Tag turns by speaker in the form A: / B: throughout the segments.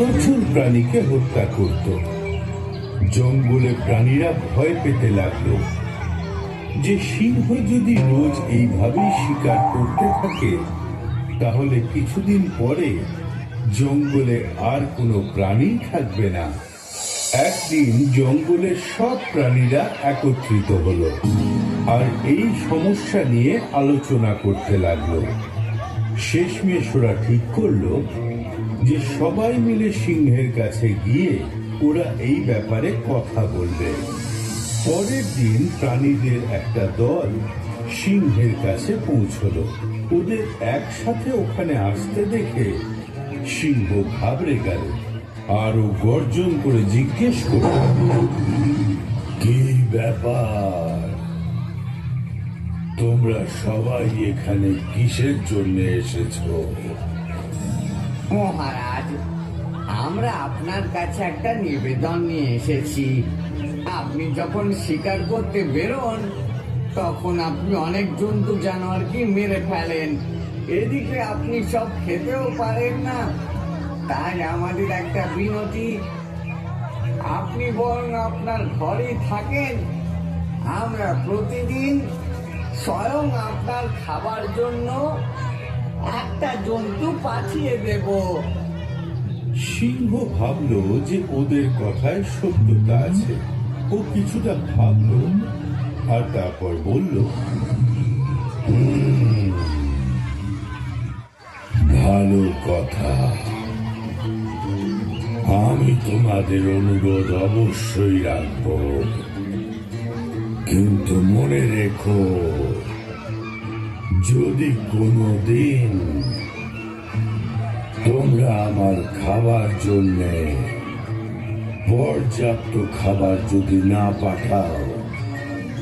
A: প্রচুর প্রাণীকে হত্যা করত। জঙ্গলে প্রাণীরা ভয় পেতে লাগল। যে সিংহ যদি রোজ এইভাবেই শিকার করতে থাকে, তাহলে কিছুদিন পরে জঙ্গলে আর কোনো প্রাণী থাকবে না। একদিন জঙ্গলের সব প্রাণীরা একত্রিত হলো আর এই সমস্যা নিয়ে আলোচনা করতে লাগল। শেষমেশ ওরা ঠিক করল যে সবাই মিলে সিংহের কাছে গিয়ে ওরা এই ব্যাপারে কথা বলবে। পরের দিন প্রাণীদের একটা দল সিংহের কাছে পৌঁছলো। ওদের একসাথে ওখানে আসতে দেখে সিংহ ঘাবড়ে গেল। আরও গর্জন করে জিজ্ঞেস করল, কি ব্যাপার? তোমরা সবাই এখানে কিসের জন্য এসেছ?
B: মহারাজ, আমরা আপনার কাছে একটা নিবেদন নিয়ে এসেছি। আপনি যখন শিকার করতে বেরোন, তখন আপনি অনেক জন্তু জানোয়ারকে মেরে ফেলেন। এদিকে আপনি সব খেতেও পারেন না। তাই আমাদের একটা বিনতি, আপনি বরং আপনার ঘরেই থাকেন। আমরা প্রতিদিন স্বয়ং আপনার খাবার জন্য একটা জন্তু পাঠিয়ে দেবো।
A: সিংহ ভাবলো যে ওদের কথায় সত্যতা আছে। ও কিছুটা ভাবলো আর তারপর বলল "হুম, ভালো কথা। আমি তোমাদের অনুরোধ অবশ্যই রাখব। কিন্তু মনে রেখো যদি কোনো দিন তোমরা আমার খাবার জন্য পর্যাপ্ত খাবার যদি না পাঠাও,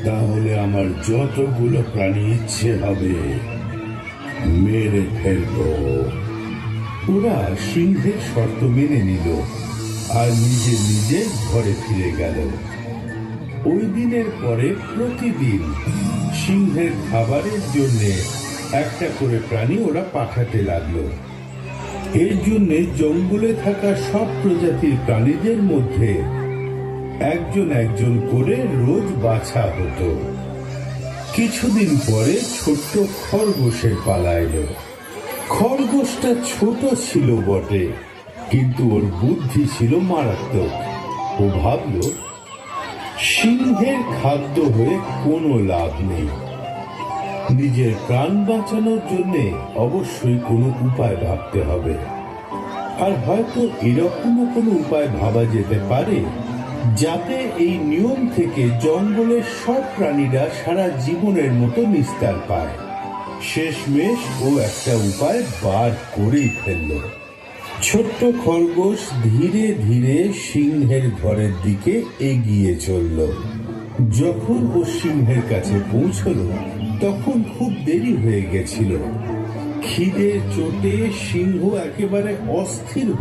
A: তাহলে আমার যতগুলো প্রাণী ইচ্ছে হবে মেরে ফেলব। ওরা সিংহের শর্ত মেনে নিল আর নিজে নিজে ঘরে ফিরে গেল। ওই দিনের পরে প্রতিদিন সিংহের খাবারের জন্য একটা করে প্রাণী ওরা পাঠাতে লাগল। এর জন্য জঙ্গলে থাকা সব প্রজাতির প্রাণীদের মধ্যে একজন একজন করে রোজ বাছা হতো। কিছুদিন পরে ছোট্ট খরগোশের পালা এলো। খরগোশটা ছোট ছিল বটে, কিন্তু ওর বুদ্ধি ছিল মারাত্মক। ও ভাবলো সিংহের খাদ্য হয়ে কোনো লাভ নেই। নিজের প্রাণ বাঁচানোর জন্য অবশ্যই কোনো উপায় ভাবতে হবে। আর হয়তো এরকমও কোনো উপায় ভাবা যেতে পারে, যাতে এই নিয়ম থেকে জঙ্গলের সব প্রাণীরা সারা জীবনের মতো নিস্তার পায়। শেষমেশ ও একটা উপায় বার করেই ফেলল। ছোট্ট খরগোশ ধীরে ধীরে সিংহের ঘরের দিকে এগিয়ে চলল। যখন ও সিংহের কাছে পৌঁছল, তখন খুব দেরি হয়ে গেছিল। খিদে চোটে সিংহ একেবারে অস্থির